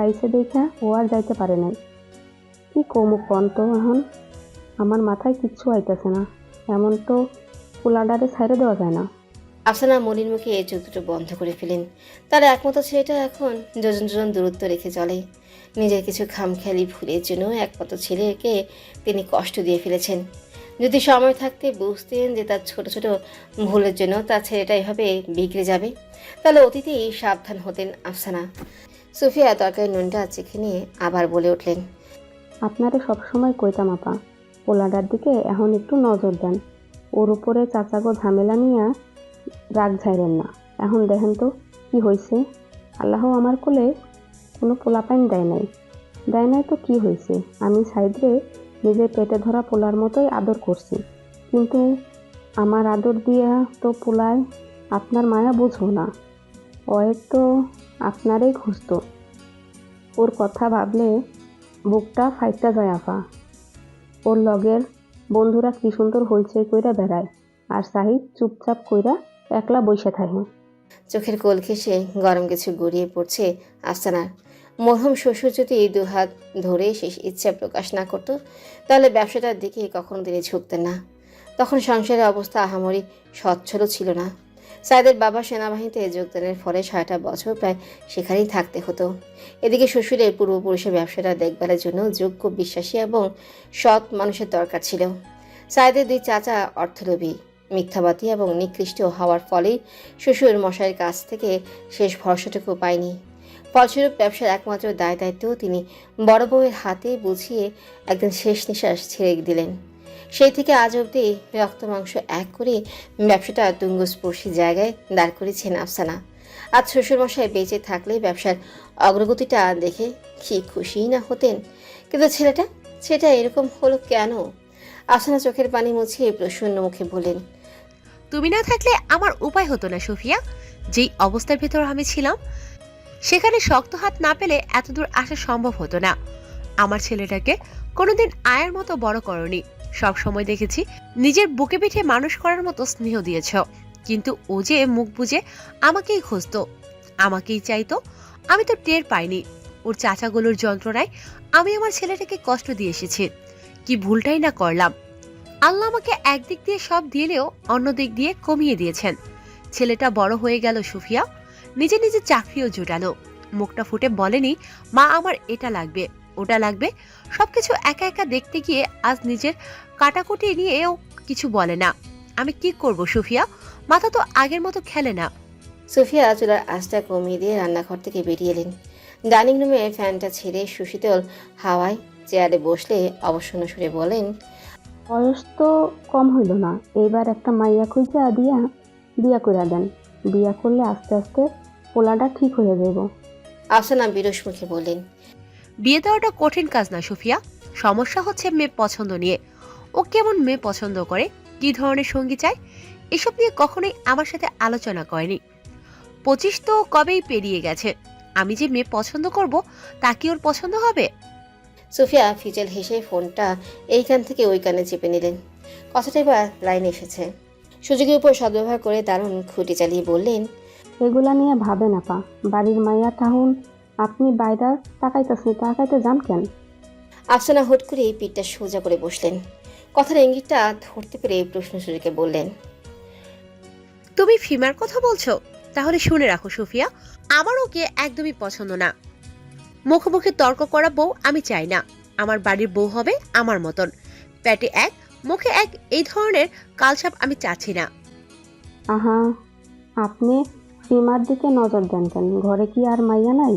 চাইছে দেখা ও আর যাইতে পারে নাই। কি কমু কন তো এখন? আমার মাথায় কিচ্ছু আইতেছে না। এমন তো পোলাডারে ছাইড়ে দেওয়া যায় না। আফসানা মলির মুখে এই চোখ দুটো বন্ধ করে ফেলেন। তার একমতো ছেলেটা এখন যোজন যোজন দূরত্ব রেখে চলে। নিজের কিছু খামখেয়ালি ভুলের জন্য একমাত্র ছেলেকে তিনি কষ্ট দিয়ে ফেলেছেন। যদি সময় থাকতে বুঝতেন যে তার ছোট ছোট ভুলের জন্য তার ছেলেটা এভাবে বিগড়ে যাবে, তাহলে অতীতেই সাবধান হতেন আফসানা। সুফিয়া তরকারি নুনটা চেখে নিয়ে আবার বলে উঠলেন, আপনারে সবসময় কইতাম আপা পোলাডার দিকে এখন একটু নজর দেন। ওর উপরে চাচাগো ঝামেলা নিয়ে রাগ ঝাইরেন না। এখন দেখেন তো কি হয়েছে আল্লাহ আমার কোলে কোনো পোলাপাইন দেয় নাই। দেয় নাই তো কি হয়েছে আমি সাইডে নিজের পেটে ধরা পোলার মতোই আদর করছি। কিন্তু আমার আদর দিয়া তো পোলায় আপনার মায়া বুঝো না। ওয়ের তো আপনারই খুঁজতো ওর কথা ভাবলে বুকটা ফাইটটা যায় আফা। ওর লগের বন্ধুরা কি সুন্দর হইচই কইরা বেড়ায়, আর সাহিদ চুপচাপ কইরা একলা বইসা থাকে। চোখের কোল ঘেসে গরম কিছু গড়িয়ে পড়ছে আফসানার মরহুম শ্বশুর যদি দু হাত ধরে শেষ ইচ্ছা প্রকাশ না করতো, তাহলে ব্যবসাটার দিকে কখনো তিনি ঝুঁকতেন না। তখন সংসারের অবস্থা আহামরি সচ্ছলও ছিল না। সাইদের বাবা সেনাবাহিনীতে যোগদানের ফলে ছয়টা বছর প্রায় সেখানেই থাকতে হতো। এদিকে শ্বশুরের পূর্বপুরুষের ব্যবসাটা দেখভালের জন্য যোগ্য বিশ্বাসী এবং সৎ মানুষের দরকার ছিল। সাইদের দুই চাচা অর্থলোভী, মিথ্যাবাদী এবং নিকৃষ্ট হওয়ার ফলেই শ্বশুর মশাইয়ের কাছ থেকে শেষ ভরসাটুকু পায়নি। ফলস্বরূপ ব্যবসার একমাত্র দায় দায়িত্ব তিনি বড় বউয়ের হাতে বুঝিয়ে একদিন শেষ নিঃশ্বাস ছেড়ে দিলেন। সেই থেকে আজ অবধি রক্ত মাংস এক করে ব্যবসাটা তুঙ্গস্পর্শী জায়গায় দাঁড় করেছেন আফসানা। আজ শ্বশুরমশাই বেঁচে থাকলে ব্যবসার অগ্রগতিটা দেখে কি খুশিই না হতেন। কিন্তু ছেলেটা সেটা এরকম হলো কেন? আফসানা চোখের পানি মুছিয়ে প্রসন্ন মুখে বলেন তুমি না থাকলে আমার উপায় হতো না সুফিয়া। যেই অবস্থার ভেতর আমি ছিলাম সেখানে শক্ত হাত না পেলে এতদূর আসা সম্ভব হতো না। আমার ছেলেটাকে কোনোদিন আয়ের মতো বড় করনি। সব সময় দেখেছি নিজের বুকে পিঠে মানুষ করার মতো স্নেহ দিয়েছ। কিন্তু ও যে মুখ বুঝে আমাকেই খুঁজতো। আমাকেই চাইতো আমি তো টের পাইনি। ওর চাচাগুলোর যন্ত্রণায় আমি আমার ছেলেটাকে কষ্ট দিয়ে এসেছি। কি ভুলটাই না করলাম। আল্লাহ আমাকে একদিক দিয়ে সব দিলেও অন্য দিক দিয়ে কমিয়ে দিয়েছেন। ছেলেটা বড় হয়ে গেল সুফিয়া। নিজে নিজে চাকরিও জোটালো। মুখটা ফুটে বলেনি মা আমার এটা লাগবে ওটা লাগবে। সবকিছু একা একা দেখতে গিয়ে আজ নিজের কাটাকুটি নিয়েও কিছু বলে না। আমি কি করব সুফিয়া? মাথা তো আগের মতো খেলে না। সুফিয়া চুলার আঁচটা কমিয়ে দিয়ে রান্নাঘর থেকে বেরিয়ে এলেন। ডাইনিং রুমে ফ্যানটা ছেড়ে সুশীতল হাওয়ায় চেয়ারে বসলে অবসন্ন সুরে বলেন বয়স তো কম হইল না এইবার একটা মাইয়া খুঁজা দিয়া বিয়া কইরা দেন। বিয়া করলে আস্তে আস্তে পোলাটা ঠিক হয়ে যাইব। আফসানা বিরস মুখে বললেন বিয়ে দেওয়াটা কঠিন কাজ না সুফিয়া। সমস্যা হচ্ছে মেয়ে পছন্দ নিয়ে। ও কেমন মেয়ে পছন্দ করে? কি ধরনের সঙ্গী চায়? এসব নিয়ে কখনোই আমার সাথে আলোচনা করেনি। পঁচিশ তো কবেই পেরিয়ে গেছে। আমি যে মেয়ে পছন্দ করব তা কি ওর পছন্দ হবে? সুফিয়া ফিচেল হেসে ফোনটা এইখান থেকে ওই কানে চেপে নিলেন। কথাটা এবার লাইনে এসেছে। সুযোগের উপর সদ্ব্যবহার করে দারুণ খুঁটি চালিয়ে বললেন এগুলা নিয়ে ভাবে না পা বাড়ির মাইয়া তাহুন আপনি বাইরে তাকাইতেছেন তাকাইতে যান কেন? আফসানা হুট করে এই পিঠটা সোজা করে বসলেন। কথার ইঙ্গিতটা ধরতে পেরে প্রশ্ন সুযোগে বললেন তুমি ফিমার কথা বলছো? তাহলে শুনে রাখো সুফিয়া আমার ওকে একদমই পছন্দ না। মুখোমুখি তর্ক করা বউ আমি চাই না। আমার বাড়ির বউ হবে আমার মতন। প্যাটে এক মুখে এক এই ধরনের কালসাপ আমি চাচ্ছি না। আহা আপনি সীমার দিকে নজর দেন কেন? ঘরে কি আর মাইয়া নাই?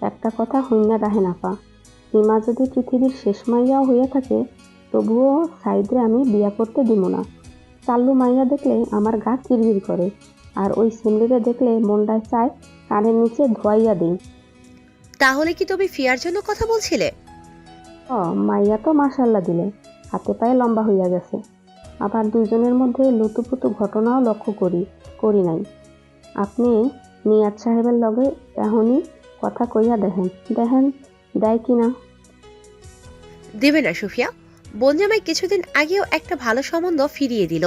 একটা কথা হইনা রাহেন আপা সীমা যদি পৃথিবীর শেষ মাইয়াও হইয়া থাকে তবুও সাইডে আমি বিয়া করতে দিব না। চাল্লু মাইয়া দেখলে আমার গা কিরবির করে আর ওই সিমলিরে দেখলে মনটায় চায় কানের নিচে ধোয়াইয়া দিই। তাহলে কি তুমি ফিয়ার জন্য কথা বলছিলে? ও মাইয়া তো মাসাল্লা দিলে হাতে পায়ে লম্বা হইয়া গেছে। আবার দুজনের মধ্যে লুতুপুতু ঘটনাও লক্ষ্য করি করি নাই। আপনি নিয়াজ সাহেবের লগে এখনই কথা কইয়া দেখেন। দেখেন দেয় কি না? দেবে না সুফিয়া। বনজামাই কিছুদিন আগেও একটা ভালো সম্বন্ধ ফিরিয়ে দিল।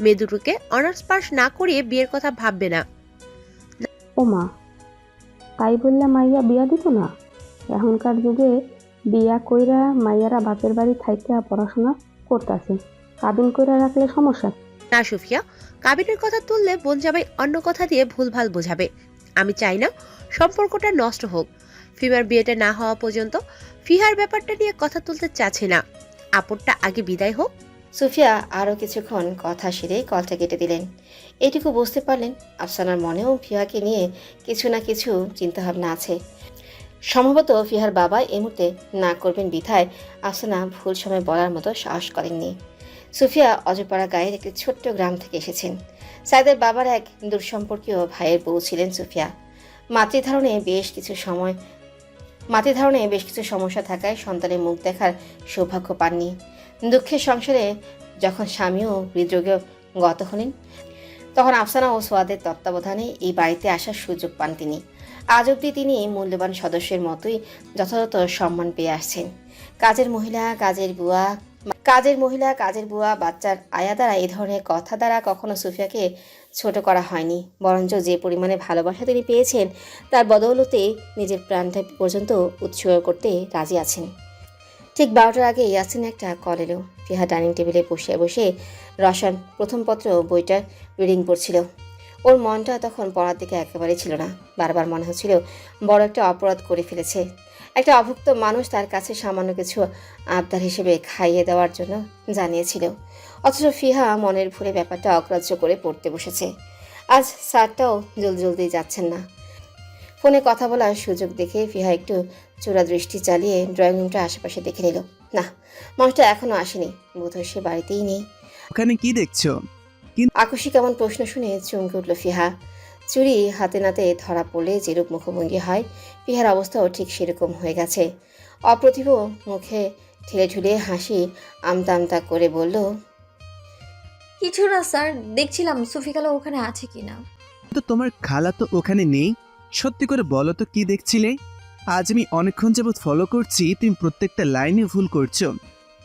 মেয়ে দুটোকে অনার্স পাস না করিয়ে বিয়ের কথা ভাববে না। ও মা তাই বললে মাইয়া বিয়া দিব না? এখনকার যুগে বিয়া কইরা মাইয়ারা বাপের বাড়ি থাইকা পড়াশোনা করতাছে। কাবিন কইরা রাখলে সমস্যা। না সুফিয়া কাবিনের কথা তুললে বোন জামাই অন্য কথা দিয়ে ভুলভাল বোঝাবে। আমি চাই না সম্পর্কটা নষ্ট হোক। ফিমার বিয়েটা না হওয়া পর্যন্ত ফিহার ব্যাপারটা নিয়ে কথা তুলতে চাচ্ছি না। আপরটা আগে বিদায় হোক। সুফিয়া আরও কিছুক্ষণ কথা সেরে কলটা কেটে দিলেন। এটুকু বুঝতে পারলেন আফসানার মনেও ফিহাকে নিয়ে কিছু না কিছু চিন্তাভাবনা আছে। সম্ভবত ফিহার বাবা এই মুহূর্তে না করবেন বিধায় আফসানা ভুল সময় বলার মতো সাহস করেননি। সুফিয়া অজপাড়া গায়ের একটি ছোট্ট গ্রাম থেকে এসেছেন। সাইদের বাবার এক দূরসম্পর্কীয় ভাইয়ের বউ ছিলেন সুফিয়া। মাতৃধারণে বেশ কিছু সময় মাতৃধারণে বেশ কিছু সমস্যা থাকায় সন্তানের মুখ দেখার সৌভাগ্য পাননি। দুঃখের সংসারে যখন স্বামীও হৃদরোগে গত হলেন, তখন আফসানা ও সোয়াদের তত্ত্বাবধানে এই বাড়িতে আসার সুযোগ পান তিনি। আজ অবধি তিনি মূল্যবান সদস্যের মতোই যথাযথ সম্মান পেয়ে আসছেন। কাজের মহিলা, কাজের বুয়া কাজের মহিলা, কাজের বুয়া, বাচ্চার আয়া দ্বারা এ ধরনের কথা দ্বারা কখনো সুফিয়াকে ছোট করা হয়নি। বরঞ্চ যে পরিমাণে ভালোবাসা তিনি পেয়েছেন, তার বদৌলতে নিজের প্রাণটা পর্যন্ত উৎসর্গ করতে রাজি আছেন। ঠিক বারোটার আগে ইয়াসিন একটা কল এলো। ফিহা ডাইনিং টেবিলে বসে বসে রসান প্রথম পত্র বইটার রিডিং পড়ছিল। ওর মনটা তখন পড়ার দিকে একেবারেই ছিল না। বারবার মনে হচ্ছিল বড় একটা অপরাধ করে ফেলেছে। একটা অভুক্ত মানুষ তার কাছে সামান্য কিছু আবদার হিসেবে খাইয়ে দেওয়ার জন্য জানিয়েছিল। অথচ ফিহা মনের ভুলে ব্যাপারটা অগ্রাহ্য করে পড়তে বসেছে। আজ স্যারটাও জলদি জলদি যাচ্ছেন না। ফোনে কথা বলার সুযোগ দেখে ফিহা একটু চোরা দৃষ্টি চালিয়ে ড্রয়িং রুমটা আশেপাশে দেখে নিল। না মানুষটা এখনও আসেনি। বোধহয় সে বাড়িতেই নেই। ওখানে কি দেখছ? আকস্মিক কেমন প্রশ্ন শুনে চমকে উঠল ফিহা। চুরি হাতে নাতে ধরা পড়লে যেরূপ মুখভঙ্গি হয় ফিহার অবস্থাও ঠিক সেরকম হয়ে গেছে। অপ্রতিভ মুখে ঠেলে ঠুলে হাসি আমতা আমতা করে বলল কিছু না স্যার দেখছিলাম সুফিকালা ওখানে আছে কিনা। তো তোমার খালা তো ওখানে নেই। সত্যি করে বলো তো কি দেখছিলে? আজ আমি অনেকক্ষণ যাবৎ ফলো করছি তুমি প্রত্যেকটা লাইনে ভুল করছ।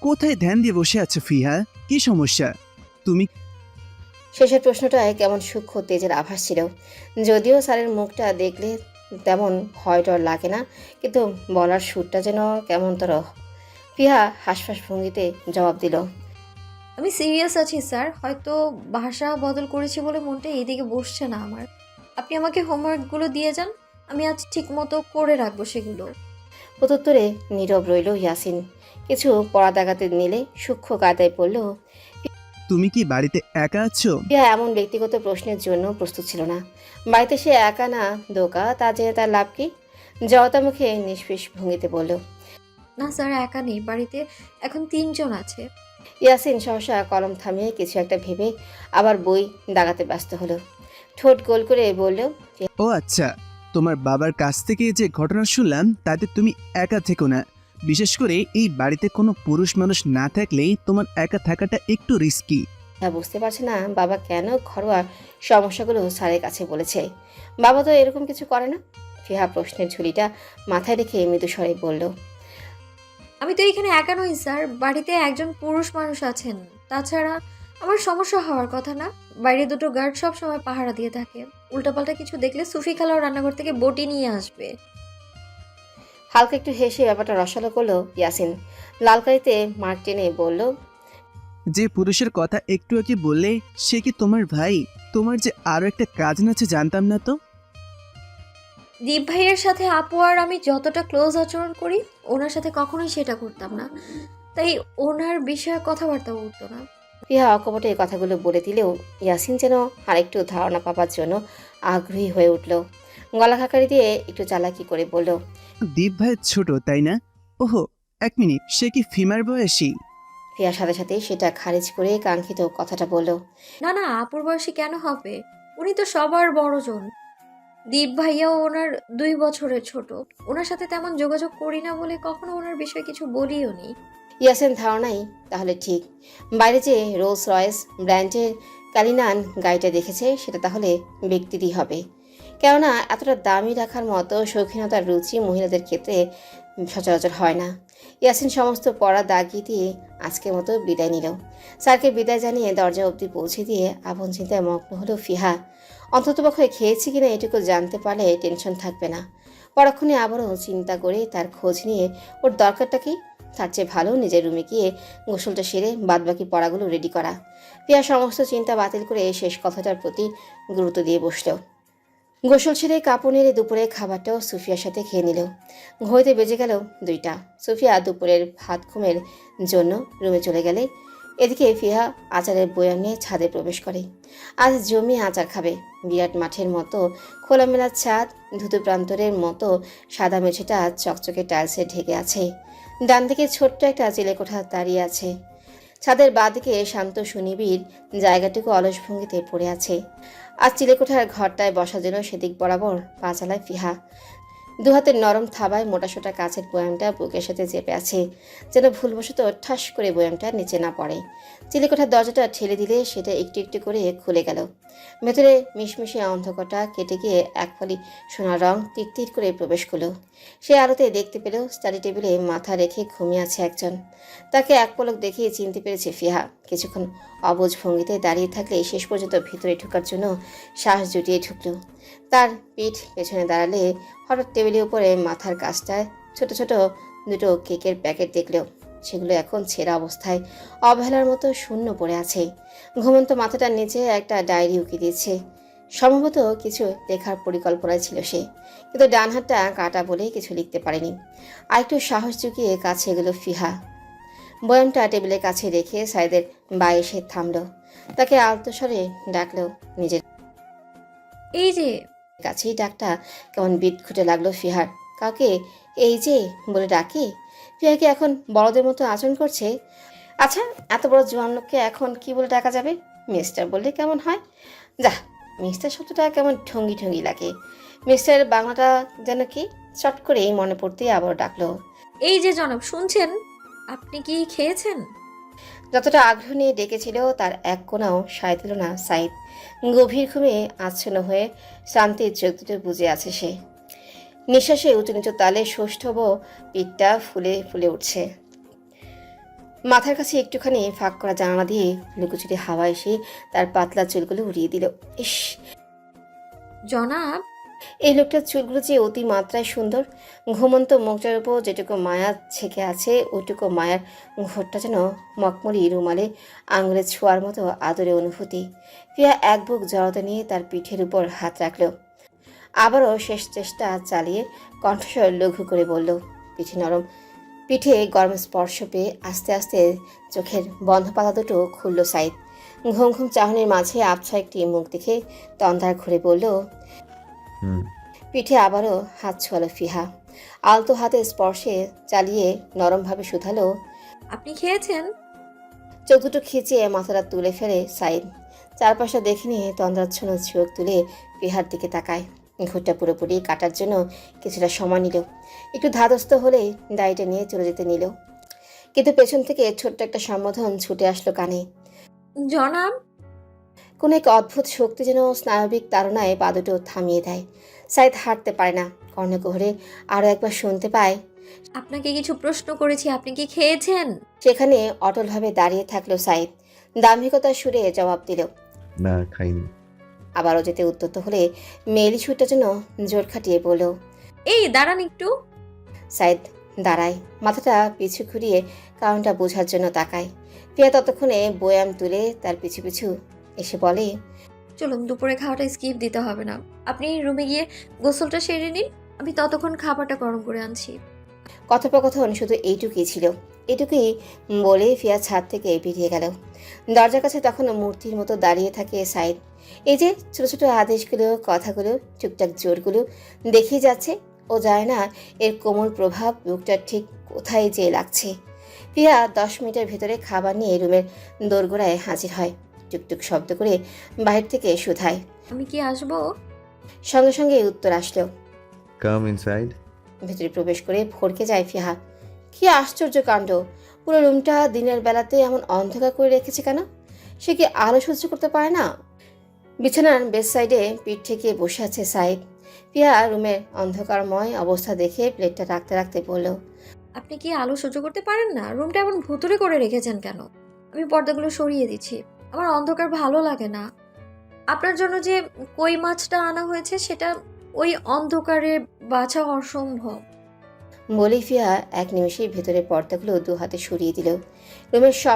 কোথায় ধ্যান দিয়ে বসে আছো ফিহা? কি সমস্যা? তুমি শেষের প্রশ্নটায় কেমন সূক্ষ্ম তেজের আভাস ছিল। যদিও স্যারের মুখটা দেখলে তেমন ভয় ডর লাগে না কিন্তু বলার সুরটা যেন কেমন তর ফিহা হাসফাস ভঙ্গিতে জবাব দিল। আমি সিরিয়াস আছি স্যার। হয়তো ভাষা বদল করেছি বলে মনটা এইদিকে বসছে না আমার। আপনি আমাকে হোমওয়ার্কগুলো দিয়ে যান আমি আজ ঠিক মতো করে রাখব সেগুলো। প্রত্যুত্তরে নীরব রইল ইয়াসিন। কিছু পড়া দাগাতে নিলে সূক্ষ্ম কায়দায় পড়ল তুমি কি বাড়িতে একা আছো? প্রিয়া এমন ব্যক্তিগত প্রশ্নের জন্য প্রস্তুত ছিল না। বাড়িতে সে একা না দোকা তা জেনে তার লাভ কি? জয়তা মুখে নিষ্পিস ভঙ্গিতে বলল না স্যার একা নেই বাড়িতে এখন তিনজন আছে। ইয়াসিন সহসা কলম থামিয়ে কিছু একটা ভেবে আবার বই দাগাতে ব্যস্ত হলো। ঠোঁট গোল করে বলল ও আচ্ছা তোমার বাবার কাছ থেকে যে ঘটনা শুনলাম তাতে তুমি একা থেকো না। বিশেষ করে এই বাড়িতে কোনো পুরুষ মানুষ না থাকলেই তোমার একা থাকাটা একটু রিস্কি তা বুঝতে পারছে না। বাবা কেন ঘরোয়া সমস্যাগুলো স্যারের কাছে বলেছে? বাবা তো এরকম কিছু করে না? ফিহা প্রশ্নের ঝুলিটা মাথায় রেখে মৃদু স্বরে বলল আমি তো এখানে একা নই স্যার। বাড়িতে একজন পুরুষ মানুষ আছেন। তাছাড়া আমার সমস্যা হওয়ার কথা না। বাইরে দুটো গার্ড সব সময় পাহারা দিয়ে থাকে। উল্টাপাল্টা কিছু দেখলে সুফি খালাও রান্নাঘর থেকে বটি নিয়ে আসবে। হালকা একটু হেসে ব্যাপারটা রসালো করল ইয়াসিন। লালকারিতে মার্ক টেনে বলল যে পুরুষের কথা একটু আগে বললে সে কি তোমার ভাই? তোমার যে আরও একটা কাজ আছে জানতাম না তো। দীপ ভাইয়ের সাথে আপু আর আমি যতটা ক্লোজ আচরণ করি ওনার সাথে কখনোই সেটা করতাম না। তাই ওনার বিষয়ে কথাবার্তা উঠতো না। ফিহা অকপটে এই কথাগুলো বলে দিলেও ইয়াসিন যেন আরেকটু ধারণা পাবার জন্য আগ্রহী হয়ে উঠল। গলা খাকারি দিয়ে একটু চালাকি করে বলল দীপ ভাই ছোট তাই না? ওহো এক মিনিট সে কি ফিমার বয়সী? ফিয়ার সাথে সাথে সেটা খারিজ করে কাঙ্ক্ষিত কথাটা বলল না না আপুর বয়সী কেন হবে? উনি তো সবার বড়জন দীপ ভাইয়াও ওনার দুই বছরের ছোট। ওনার সাথে তেমন যোগাযোগ করি না বলে কখনো ওনার বিষয়ে কিছু বলিও নি। ইয়াসেন ধারণাই তাহলে ঠিক। বাইরে যে রোলস রয়েস ব্র্যান্ডের কালিনান গাড়িটা দেখেছে সেটা তাহলে ব্যক্তিরই হবে। কেননা এতটা দামি রাখার মতো শৌখিনতার রুচি মহিলাদের ক্ষেত্রে সচরাচর হয় না। ইয়াসিন সমস্ত পড়া দাগিয়ে দিয়ে আজকের মতো বিদায় নিল। স্যারকে বিদায় জানিয়ে দরজা অবধি পৌঁছে দিয়ে আপন চিন্তায় মগ্ন হলো ফিহা। অন্ততপক্ষে খেয়েছি কিনা এটুকু জানতে পারলে টেনশন থাকবে না। পরক্ষণে আবারও চিন্তা করে তার খোঁজ নিয়ে ওর দরকারটা কি? তার চেয়ে ভালো নিজের রুমে গিয়ে গোসলটা সেরে বাদবাকি পড়াগুলো রেডি করা। পিয়া সমস্ত চিন্তা বাতিল করে শেষ কথাটার প্রতি গুরুত্ব দিয়ে বসল। গোসল ছেড়ে কাপড় নেড়ে দুপুরে খাবারটাও সুফিয়ার সাথে খেয়ে নিল। ঘড়িতে বেজে গেল দুইটা। সুফিয়া দুপুরের ভাত ঘুমের জন্য রুমে চলে গেলে। এদিকে ফিহা আচারের বয়াম নিয়ে ছাদে প্রবেশ করে। আজ জমি আচার খাবে। বিরাট মাঠের মতো খোলামেলা ছাদ, ধুতু প্রান্তরের মতো সাদা মেঝেটা চকচকে টাইলসে ঢেকে আছে। ডান দিকে ছোট্ট একটা চিলেকোঠা দাঁড়িয়ে আছে। ছাদের বাঁদিকে শান্ত সুনিবিড় জায়গাটুকু অলস ভঙ্গিতে পড়ে আছে। আর চিলেকোঠার ঘরটায় বসার জন্য সেদিক বরাবর পা চালায় ফিহা। দু হাতের নরম থাবায় মোটাসোটা কাছের বয়ামটা বুকের সাথে চেপে আছে, যেন ভুলবশত ঠাস করে বয়ামটা নিচে না পড়ে। চিলেকোঠার দরজাটা ঠেলে দিলে সেটা একটু একটু করে খুলে গেল। ভেতরে মিশমিশে অন্ধকারটা কেটে গিয়ে এক ফালি সোনার রং টিকটিক করে প্রবেশ করল। সে আলোতে দেখতে পেল, স্টাডি টেবিলে মাথা রেখে ঘুমিয়ে আছে একজন। তাকে এক পলক দেখেই চিনতে পেরেছে ফিহা কিছুক্ষণ অবুঝ ভঙ্গিতে দাঁড়িয়ে থাকলে শেষ পর্যন্ত ভিতরে ঢোকার জন্য শ্বাস জুটিয়ে ঢুকলো। তার পিঠ পেছনে দাঁড়ালে হঠাৎ টেবিলের উপরে মাথার কাছটায় ছোট ছোট দুটো কেকের প্যাকেট দেখল। সেগুলো এখন ছেঁড়া অবস্থায় অবহেলার মতো শূন্য পড়ে আছে। ঘুমন্ত মাথাটার নিচে একটা ডায়েরি উকি দিয়েছে। সম্ভবত কিছু লেখার পরিকল্পনায় ছিল সে, কিন্তু ডান হাতটা কাটা বলে কিছু লিখতে পারেনি। আর একটু সাহস চুকিয়ে কাছে এগুলো ফিহা। বয়ামটা টেবিলের কাছে রেখে সাইদের বায়ে এসে থামল। তাকে আলতো স্বরে ডাকলো নিজের। এই যে কাছেই ডাকটা কেমন বিট খুঁটে লাগল ফিহার। কাউকে এই যে বলে ডাকে? ফিহাকে এখন বড়দের মতো আচরণ করছে? আচ্ছা এত বড় জোয়ান লোককে এখন কি বলে ডাকা যাবে? মিস্টার বললে কেমন হয়? যা মিস্টার শব্দটা কেমন ঠঙ্গি ঠঙ্গি লাগে। মিস্টার বাংলাটা যেন কি? চট করে এই মনে পড়তেই আবার ডাকলো। এই যে জনাব শুনছেন? আপনি কি খেয়েছেন? যতটা আগ্রহ নিয়ে ডেকেছিল তার এক কোনাও সায় দিল না সাইদ। গভীর ঘুমে আচ্ছন্ন হয়ে শান্তির চোখ বুঝে আছে সে। নিঃশ্বাসে উঁচু নিচু তালে সৌষ্ঠব পিঠটা ফুলে ফুলে উঠছে। মাথার কাছে একটুখানি ফাঁক করা জানালা দিয়ে লুকোচুরি হাওয়া এসে তার পাতলা চুলগুলো উড়িয়ে দিল। ইস! জনাব এই লোকটার চুলগুলো যে অতি মাত্রায় সুন্দর, ঘুমন্ত মুখটার উপর যেটুকু মায়া ছেকে আছে ওইটুকু মায়ার ঘোরটা যেন মকমরি রুমালে আঙুলে ছোঁয়ার মতো আদরে অনুভূতি। প্রিয়া এক বুক জড়তা নিয়ে তার পিঠের উপর হাত রাখল। আবারও শেষ চেষ্টা চালিয়ে কণ্ঠস্বর লঘু করে বলল, পিঠে নরম, পিঠে গরম স্পর্শ পেয়ে আস্তে আস্তে চোখের বন্ধ পাতা দুটো খুলল সাইদ ঘুম ঘুম চাহনির মাঝে আবছা একটি মুখ দেখে তন্দার ঘুরে বলল হুম পিঠে আবারও হাত ছোয়ালো ফিহা। আলতো হাতে স্পর্শে চালিয়ে নরমভাবে শুধালো আপনি খেয়েছেন? চোখ দুটো খিচিয়ে মাথাটা তুলে ফেলে সাইদ। চারপাশে দেখে নিয়ে তন্দ্রাচ্ছন্ন চোখ তুলে পিহার দিকে তাকায়। ঘুরটা পুরোপুরি কাটার জন্য কিছুটা সময় নিল। একটু ধাদস্ত হলেই দাড়িটা নিয়ে চলে যেতে নিল। কিন্তু পেছন থেকে ছোট্ট একটা সম্বোধন ছুটে আসলো কানে। জনাব কোনো এক অদ্ভুত শক্তি যেন স্নায়বিক তাড়নায় পা দুটো থামিয়ে দেয়। সাইদ হাঁটতে পারে না। কর্ণকুহরে আরও একবার শুনতে পায়। আপনাকে কিছু প্রশ্ন করেছি আপনি কি খেয়েছেন? সেখানে অটলভাবে দাঁড়িয়ে থাকল সাইদ। দাম্ভিকতার সুরে জবাব দিল না খাইনি। আবারও যেতে উদ্যত হলে মেয়েলি সুরটা যেন জোর খাটিয়ে বলল এই দাঁড়ান একটু। সাইদ দাঁড়ায় মাথাটা পিছু ঘুরিয়ে কারণটা বোঝার জন্য তাকায়। প্রিয়া ততক্ষণে বয়াম তুলে তার পিছু পিছু এসে বলে চলুন দুপুরে খাওয়াটা স্কিপ দিতে হবে না। আপনি রুমে গিয়ে গোসলটা সেরে নিন আমি ততক্ষণ খাবারটা গরম করে আনছি। কথোপকথন শুধু এইটুকুই ছিল। এটুকুই বলে ফিয়া ছাদ থেকে বেরিয়ে গেল। দরজার কাছে তখনও মূর্তির মতো দাঁড়িয়ে থাকে সাইদ। এই যে ছোট ছোট আদেশগুলো কথাগুলো টুকটাক জোরগুলো দেখেই যাচ্ছে ও যায় না এর কোমল প্রভাব বুকটার ঠিক কোথায় যে লাগছে। প্রিয়া দশ মিনিটের ভেতরে খাবার নিয়ে রুমের দোরগোড়ায় হাজির হয়। টুকটুক শব্দ করে বাহির থেকে শুধায় আমি কি আসব? সঙ্গে সঙ্গে উত্তর আসলো। কাম ইনসাইড ভেতরে প্রবেশ করে ভরকে যায় ফিহা। কি আশ্চর্য কাণ্ড। পুরো রুমটা দিনের বেলাতে এমন অন্ধকার করে রেখেছে কেন? সে কি আলো সহ্য করতে পারে না? বিছানার বেড সাইডে পিঠ ঠেকিয়ে বসে আছে সাইদ। পিয়া রুমের অন্ধকারময় অবস্থা দেখে প্লেটটা রাখতে রাখতে বলল আপনি কি আলো সহ্য করতে পারেন না? রুমটা এমন ভুতুরে করে রেখেছেন কেন? আমি পর্দাগুলো সরিয়ে দিচ্ছি। আমার অন্ধকার ভালো লাগে না। আপনার জন্য যে কই মাছটা আনা হয়েছে, সেটা ওই অন্ধকারে বাছা অসম্ভব মলিফিয়া এক নিমেষেই ভেতরে পর্দাগুলো দু হাতে সরিয়ে দিল। রুমের সব